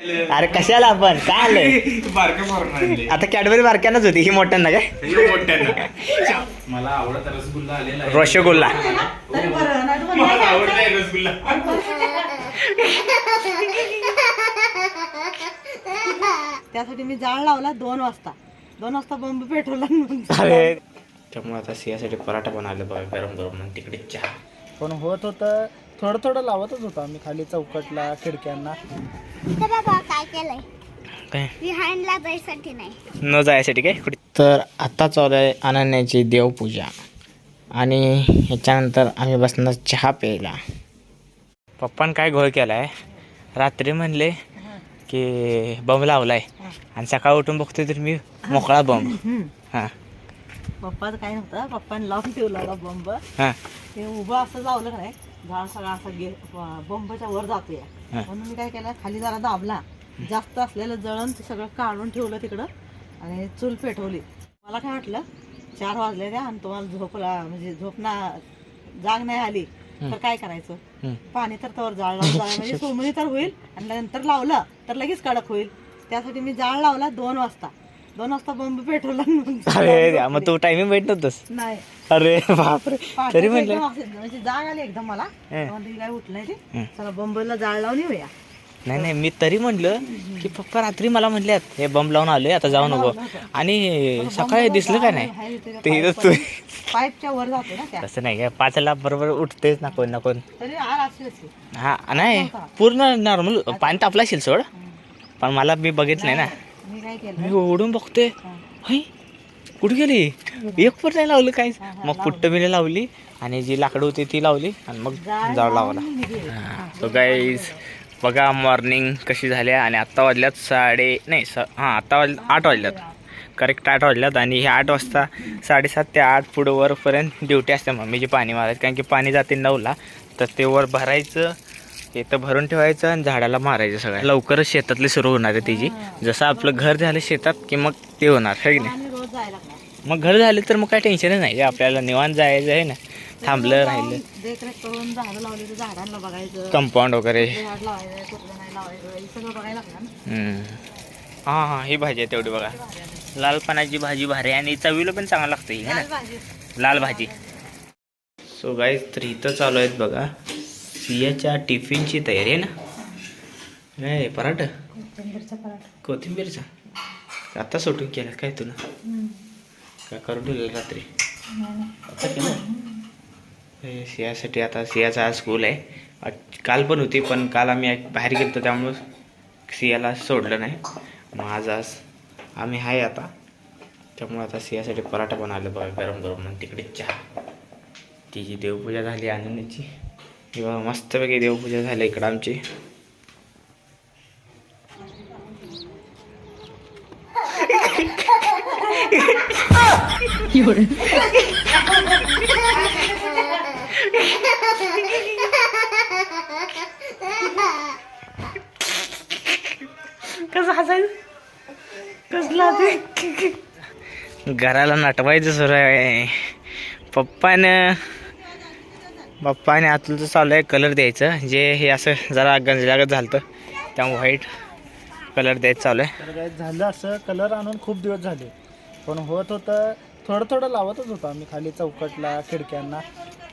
अरे कशाला आपण? काय आलंय? बारकं पोरांना आणले. आता कॅडबरी बारक्यानच होती ही मोठ्यांना काय? हे मोठ्यांना. मला आवडत रसगुल्ला आलेला आहे. रसगुल्ला. मला आवडलाय रसगुल्ला. त्यासाठी मी जाळ लावला दोन वाजता. दोन वाजता बंब पेटवला अरे. त्यामुळे आता सियासाठी पराठा बनवले बघा गरम गरम आणि तिकडे चहा. पण होत होतं थोडं थोडं लावतच होतं आम्ही खाली चौकटला खिडक्यांना. काय केलंय. काय? बिहाइंडला जायसाठी नाही. न जायसाठी काय? कुठे? तर आता चालू आहे अनन्याची देवपूजा. आणि ह्याच्यानंतर आम्ही बसणार चहा प्यायला. पप्पान काय घोळ केला आहे रात्री म्हणले की बंब लावलाय. आणि सकाळी उठून बघतोय तर मी मोकळा बंब हां. पप्पाचं काय नव्हतं पप्पाने लावून ठेवला होता बंब. हां. ते उभं असं लावलं काय झाड सगळा असा गे बंबच्या वर जातोय. म्हणून मी काय केलं खाली जरा दाबला. जास्त असलेलं जळण ते सगळं काढून ठेवलं तिकडं आणि चूल पेटवली. मला काय वाटलं चार वाजले त्या आणि तुम्हाला झोपला म्हणजे झोप ना जाग नाही आली तर काय करायचं. पाणी तर तवर जाळ जाळ म्हणजे सोमणी तर होईल आणि नंतर लावलं तर लगेच कडक होईल. त्यासाठी मी जाळ लावला दोन वाजता. दोन वाजता बंब पेटवला अरे द्या, मग तू टायमिंग भेट नव्हतंस. नाही. अरे बापरे. तरी म्हणलं असं- म्हणजे जाग आली एकदम मला. हं. उठलंय ते? हं. चला बंबईला जाळ लावून येऊया. नाही नाही मी तरी म्हणलं की पप्पा रात्री मला म्हणल्यात हे बंब लावून आलोय आता जाऊ नको. आणि सकाळी दिसलं काय नाही? ते इथं तू पाईपच्या वर जातो ना त्या. तसं नाही काय पाचला बरोबर उठतेच ना कोण ना कोण. तरी आर असेल असेल. हा नाही पूर्ण नॉर्मल पाणी तापलं असेल सोड. पण मला मी बघितलं नाही. ना मी काय केलं? मी ओढून बघते. हय कुठे गेली? एक पण नाही लावलं काय मग पुट्ट बिले लावली? आणि जी लाकडं होती ती लावली आणि मग जाळ लावला. सो गाईज बघा मॉर्निंग कशी झाली आणि आत्ता वाजल्यात साडे नाही स हां आत्ता वाज आठ वाजल्यात. करेक्ट आठ वाजल्यात. आणि हे आठ वाजता साडेसात ते आठ पुढं वरपर्यंत ड्युटी असते. मम्मीची पाणी मारायची. कारण की पाणी जाते नऊला. तर ते वर भरायचं इथं भरून ठेवायचं आणि झाडाला मारायचं सगळं लवकरच शेतातली सुरू होणार आहे तिची. जसं आपलं घर झालं शेतात की मग ते होणार आहे की नाही. मग घर झाले तर मग काय टेन्शनच नाही आपल्याला निवांत जायचं आहे ना. थांबलं राहिलं. तर कंपाऊंड वगैरे. हे. हां हां ही भाजी आहे तेवढी बघा. लाल पानाची भाजी भारी आणि चवीला पण चांगलं लागतं ही है ना? लाल भाजी. सो गाईज तर इथं चालू आहेत बघा. सियाच्या टिफिनची तयारी आहे ना? नाही पराठा? कोथिंबीरचा आता सुटून केलं काय तुला? काय करून ठेवलेलं रात्री? आता केलं सियासाठी आता सियाचा आज स्कूल आहे. आज- काल पण होती पण काल आम्ही बाहेर गेलो त्यामुळं सियाला सोडलं नाही. मग आज आज आम्ही आहे आता. त्यामुळे आता सियासाठी पराठा बनवले बघा गरम गरम तिकडे चहा. तिची देवपूजा झाली आनंदीची किंवा मस्तपैकी देवपूजा झाली इकडं आमची. कसं हसायचं? कसला घराला नटवायचं सुरू आहे. पप्पानं पप्पाने आतलं चालू आहे कलर द्यायचं. जे हे असं जरा गंजल्यागत झालं त्यामुळे व्हाईट कलर द्यायचं चालू आहे. तर झालं असं कलर आणून खूप दिवस झाले. पण होत होतं थोडं थोडं लावतच होतं आम्ही खाली चौकटला खिडक्यांना.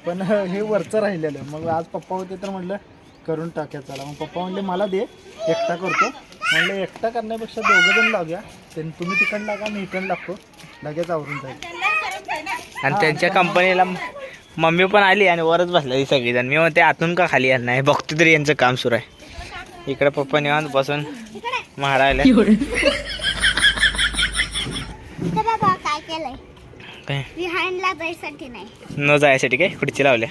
पण हे वरचं राहिलेलं. मग आज पप्पा होते तर म्हटलं करून टाक्या चला. मग पप्पा म्हणले मला दे एकटा करतो. म्हणलं एकटा करण्यापेक्षा दोघं जण लावूया. ते तुम्ही तिकडं लागा मी इकडं लागतो. लगेच आवरून जाईल. आणि त्यांच्या कंपनीला मम्मी पण आली आणि वरच बसली सगळीजण. मी म्हणते आतून का खाली येत नाही? बघतो तरी यांचं काम सुरू आहे. इकडे पप्पा निवांत बसून मारायला काय न जायसाठी काय? खुर्ची लावल्या.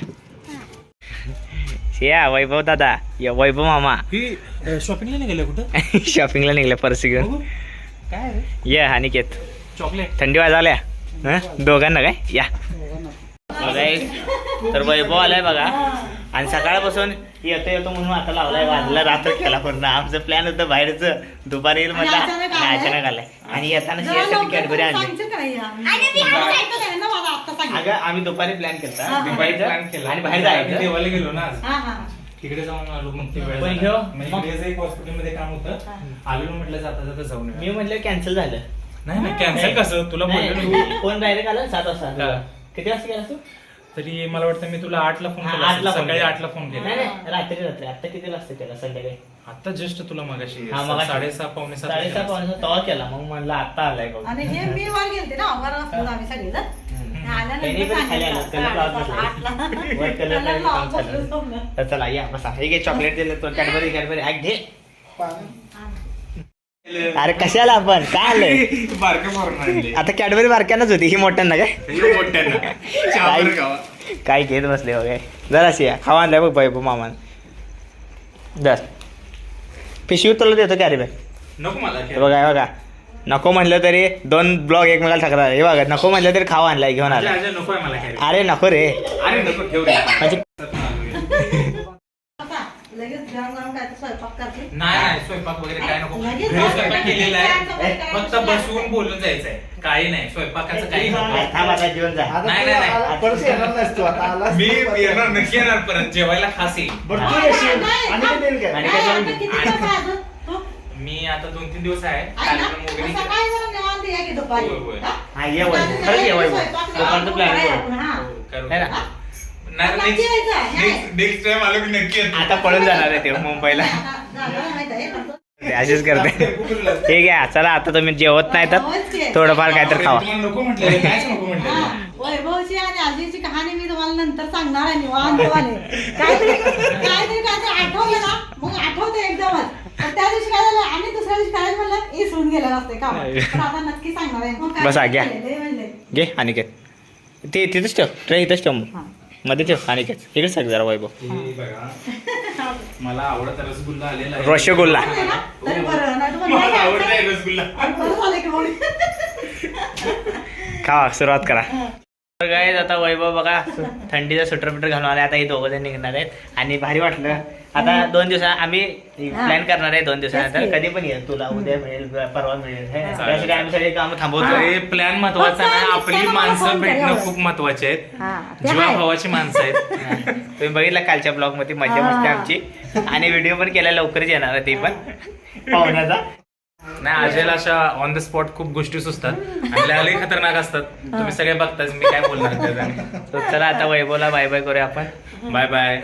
या वैभव दादा. या वैभव मामा. ही शॉपिंगला निघाले कुठं? शॉपिंगला निघल्या परस घेऊन. काय रे? या अनिकेत चॉकलेट. थंडी वाजाल्या. हं? दोघांना काय? या. बघाय तर वैभव आलाय बघा. आणि सकाळपासून येतो येतो म्हणून आता लावलाय वाजला रात्र केला पण आमचं प्लॅन होतं बाहेरचं दुपारी येईल म्हटलं अचानक आणि आलाय. आणि येताना शेअरसाठी कॅडबरी आणली. अगं आम्ही दुपारी प्लॅन केला दुपारी प्लॅन केला. आणि बाहेर जायचं. देवाला गेलो ना आज. हा, हा. तिकडे जाऊन आलो मग ते वेळ म्हणजे एक हॉस्पिटलमध्ये काम होतं. आलेलो म्हटलं जाता जाता जाऊन मी. म्हटलं कॅन्सल झालं. नाही नाही कॅन्सल कसं? तुला फोन डायरेक्ट आला सात वाजता. किती वाजता केला तू? तरी मला वाटतं मी तुला आठला फोन हा, केला आठला. फोन सकाळी केला. आठला फोन नाही केला. नाही रात्री रात्री. आता किती वाजता केला संध्याकाळी? आता जस्ट तुला मगाशी हा, मगाशी. साडेसहा पावणे सात साडेसहा वाजता. पावणे तवा केला. मग म्हणलं आता आलाय का आणि हे मी वर गेलते ना अमर वाजता आम्ही सगळेजण. त्यांनी पण खाली आलं, त्याला लावत बसले. वर कलर लावून काम चाललं. तर चला या. बसा. हे घे चॉकलेट दिले तो कॅडबरी कॅडबरी ऐक घे. अरे कशाला आपण? काय आलंय? पोरांना. आता कॅडबरी बारक्यानच होती ही मोठ्यांना काय? मोठ्यांना. खावा. काय घेत बसले वगैरे जराशी या. खावा आणलाय बघ बाई मामान. दर पिशवी तुला देतो कॅरी बॅग नको मला हे बघा हे बघा. नको म्हणलं तरी दोन ब्लॉग एकमेकाला ठकरार हे बघा नको म्हणलं तरी खावा आणलाय घेऊन आला मला. अरे नको रे. अरे नको ठेव रे. म्हणजे आता लगेच गरम गरम काय तर स्वयंपाक करते नाही नाही स्वयंपाक वगैरे काय नको लगेच घरी स्वयंपाक केलेला आहे फक्त बसवून बोलून जायचंय काही नाही स्वयंपाकाचं काही नको थांब आता जेवण जा आता नाही, नाही, नाही. येणार नाहीस तू आता आलास मी परत. येणार नक्की येणार परत जेवायला खास येईल बरं तू येशील नाही, आणि थांब. ते देईल आणि काय काय नाही, जेवण आता किती आणि- दिवस आहे अजून? हो? मी आता दोन तीन दिवस आहे? कार्यक्रम वगैरे मग सकाळी जरा निवांत या की दुपारी. होय, होय. हा? ये वय खरंच ये वय स्वयंपाक दुपारचं प्लॅन करू हा. करू. है ना? नाही नाही. नेक्स्ट टाइम आलो की नक्की येतो. आता पळून जाणार आहे ते मुंबईला अशीच करते. ठीक आहे चला आता तुम्ही जेवत नाही तर. थोडंफार काय तर खावा. तुम्हाला नको म्हटलं कायच नको हा, म्हटलं वैभवची आणि आजीची कहाणी मी तुम्हाला नंतर सांगणार आहे निवांतवाने. काहीतरी काहीतरी काहीतरी आठवलं ना मग आठवते एकदमच. पण त्या दिवशी काय झालं आणि दुसऱ्या दिवशी काय म्हणलं इसरून गेलं असते का पण आता नक्की सांगणार आहे. मग काय बसा, घ्या. आहे म्हणले. घे अनिकेत ते तिथेच ठेव ट्रे इथेच ठेव हा. मध्ये ठेव अनिकेत इकडे सग जरा वैभव. हे बघा. मला आवडता रसगुल्ला आलेला आहे. रसगुल्ला. आहे ना? तरी बरं नाही तर मला म्हणलं आवडताय रसगुल्ला. बरं झालं की बोलली. खावा सुरुवात करा. तर काय आता वैभव बघा थंडीचा स्वेटर बिटर घालून आले आता हे दोघं जण निघणार आहेत. आणि भारी वाटलं. आता दोन दिवसा आम्ही प्लॅन करणार आहे दोन दिवसानंतर. कधी पण येईल तुला उद्या मिळेल परवा मिळेल हे, हा. त्यासाठी आम्ही सगळे काम थांबवतो अरे प्लॅन महत्त्वाचा फक्त नाही. आपली माणसं भेटणं. खूप महत्त्वाचे आहेत. हा, ते जीवा आहे. भावाची माणसं आहेत. तुम्ही बघितलं कालच्या ब्लॉगमध्ये मजा मस्ती हा. आमची. आणि व्हिडिओ पण केला लवकरच येणार आहे ते पण. पाहुण्याचा. नाही अजयला अशा ऑन द स्पॉट खूप गोष्टी सुचतात. आणि खतरनाक असतात. तुम्ही सगळे बघताच मी काय बोलणार चला आता वैभवला बाय बाय करूया आपण. Bye bye